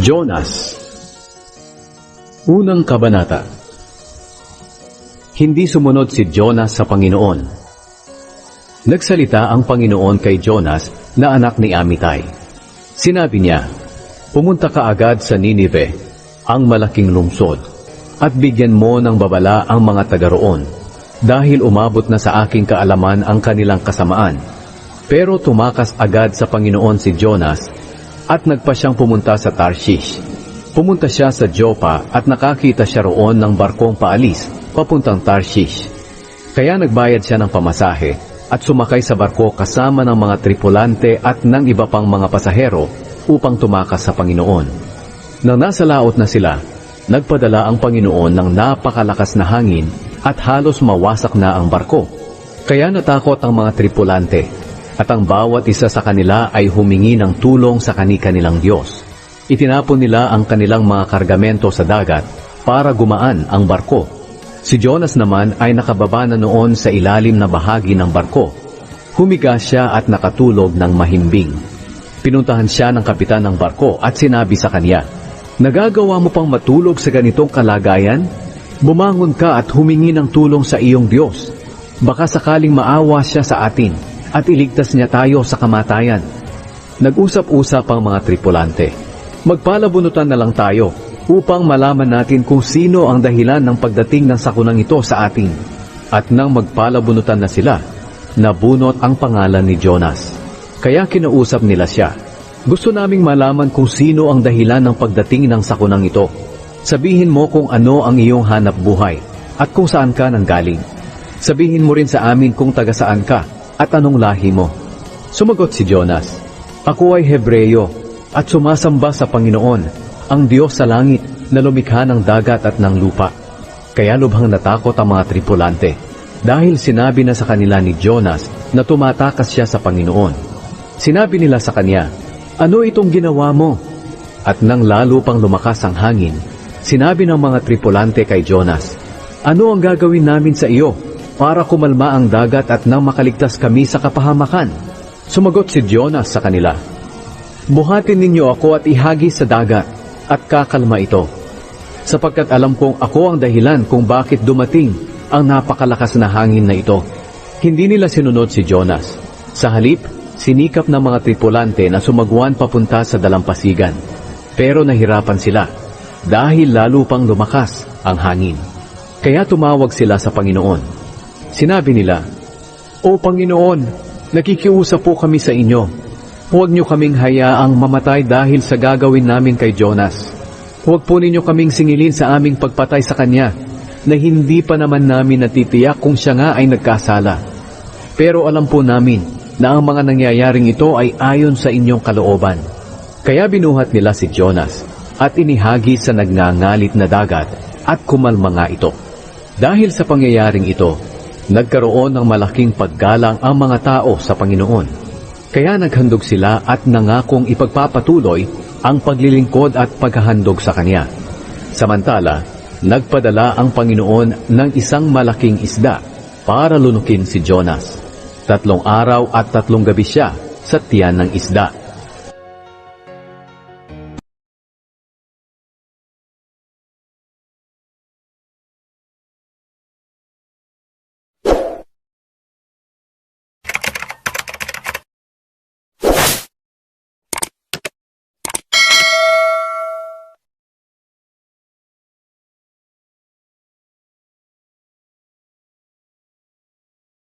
Jonas Unang Kabanata Hindi sumunod si Jonas sa Panginoon. Nagsalita ang Panginoon kay Jonas na anak ni Amitay. Sinabi niya, Pumunta ka agad sa Ninive, ang malaking lungsod, at bigyan mo ng babala ang mga taga roon, dahil umabot na sa aking kaalaman ang kanilang kasamaan. Pero tumakas agad sa Panginoon si Jonas at nagpa siyang pumunta sa Tarshish. Pumunta siya sa Joppa at nakakita siya roon ng barkong paalis papuntang Tarshish. Kaya nagbayad siya ng pamasahe at sumakay sa barko kasama ng mga tripulante at ng iba pang mga pasahero upang tumakas sa Panginoon. Nang nasa laot na sila, nagpadala ang Panginoon ng napakalakas na hangin at halos mawasak na ang barko. Kaya natakot ang mga tripulante at ang bawat isa sa kanila ay humingi ng tulong sa kani-kanilang Diyos. Itinapon nila ang kanilang mga kargamento sa dagat para gumaan ang barko. Si Jonas naman ay nakababa na noon sa ilalim na bahagi ng barko. Humiga siya at nakatulog ng mahimbing. Pinuntahan siya ng kapitan ng barko at sinabi sa kanya, Nagagawa mo pang matulog sa ganitong kalagayan? Bumangon ka at humingi ng tulong sa iyong Diyos. Baka sakaling maawa siya sa atin at iligtas niya tayo sa kamatayan. Nag-usap-usap ang mga tripulante. Magpalabunutan na lang tayo upang malaman natin kung sino ang dahilan ng pagdating ng sakunang ito sa atin. At nang magpalabunutan na sila, nabunot ang pangalan ni Jonas. Kaya kinausap nila siya. Gusto naming malaman kung sino ang dahilan ng pagdating ng sakunang ito. Sabihin mo kung ano ang iyong hanap buhay at kung saan ka nanggaling. Sabihin mo rin sa amin kung taga saan ka at anong lahi mo. Sumagot si Jonas, Ako ay Hebreyo at sumasamba sa Panginoon, ang Diyos sa langit na lumikha ng dagat at ng lupa. Kaya lubhang natakot ang mga tripulante dahil sinabi na sa kanila ni Jonas na tumatakas siya sa Panginoon. Sinabi nila sa kanya, Ano itong ginawa mo? At nang lalo pang lumakas ang hangin, sinabi ng mga tripulante kay Jonas, Ano ang gagawin namin sa iyo para kumalma ang dagat at nang makaligtas kami sa kapahamakan? Sumagot si Jonas sa kanila, Buhatin ninyo ako at ihagi sa dagat at kakalma ito. Sapagkat alam kong ako ang dahilan kung bakit dumating ang napakalakas na hangin na ito. Hindi nila sinunod si Jonas. Sa halip, sinikap ng mga tripulante na sumagwan papunta sa dalampasigan. Pero nahirapan sila dahil lalo pang lumakas ang hangin. Kaya tumawag sila sa Panginoon. Sinabi nila, O Panginoon, nakikiusap po kami sa inyo. Huwag niyo kaming hayaang mamatay dahil sa gagawin namin kay Jonas. Huwag po ninyo kaming singilin sa aming pagpatay sa kanya na hindi pa naman namin natitiyak kung siya nga ay nagkasala. Pero alam po namin na ang mga nangyayaring ito ay ayon sa inyong kalooban. Kaya binuhat nila si Jonas at inihagi sa nagngangalit na dagat at kumalma nga ito. Dahil sa pangyayaring ito, nagkaroon ng malaking paggalang ang mga tao sa Panginoon. Kaya naghandog sila at nangakong ipagpapatuloy ang paglilingkod at paghahandog sa Kanya. Samantala, nagpadala ang Panginoon ng isang malaking isda para lunukin si Jonas. Tatlong araw at tatlong gabi siya sa tiyan ng isda.